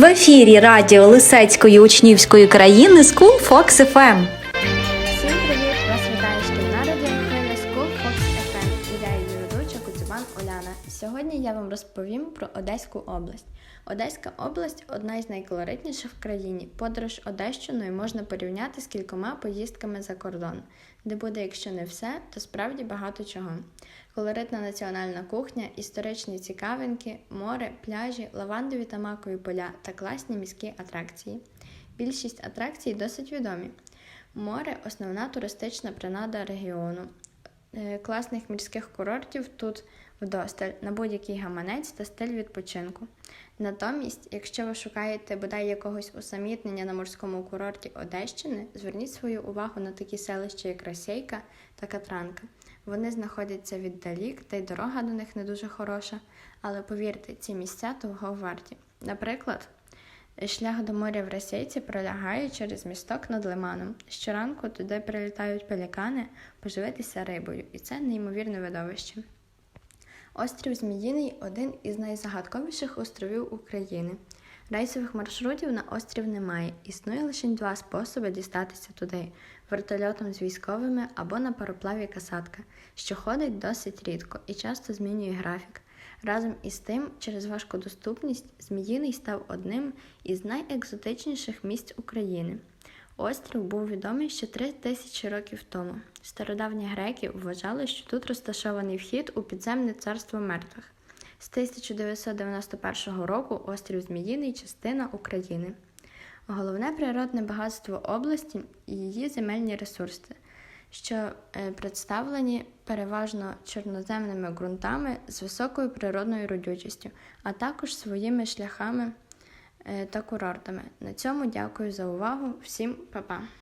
В ефірі радіо Лисецької учнівської країни School Fox FM. Всім привіт! Вас вітає шкільна радіохвиля School Fox FM. Я ведуча Оляна. Сьогодні я вам розповім про Одеську область. Одеська область одна із найколоритніших в країні. Подорож Одещиною можна порівняти з кількома поїздками за кордон, де буде, якщо не все, то справді багато чого. Колоритна національна кухня, історичні цікавинки, море, пляжі, лавандові та макові поля та класні міські атракції. Більшість атракцій досить відомі. Море основна туристична принада регіону. Е, Класних морських курортів тут вдосталь на будь-який гаманець та стиль відпочинку. Натомість, якщо ви шукаєте бодай якогось усамітнення на морському курорті Одещини, зверніть свою увагу на такі селища, як Росейка та Катранка. Вони знаходяться віддалік, та й дорога до них не дуже хороша. Але повірте, ці місця того варті. Наприклад, Шлях до моря в Російці пролягає через місток над лиманом. Щоранку туди прилітають пелікани поживитися рибою, і це неймовірне видовище. Острів Зміїний один із найзагадковіших островів України. Рейсових маршрутів на острів немає. Існує лише два способи дістатися туди: вертольотом з військовими або на пароплаві касатка, що ходить досить рідко і часто змінює графік. Разом із тим, через важку доступність, Зміїний став одним із найекзотичніших місць України. Острів був відомий ще три тисячі років тому. Стародавні греки вважали, що тут розташований вхід у підземне царство мертвих. З 1991 року острів Зміїний частина України. Головне природне багатство області і її земельні ресурси, що е, представлені переважно чорноземними ґрунтами з високою природною родючістю, а також своїми шляхами е, та курортами. На цьому дякую за увагу. Всім па-па!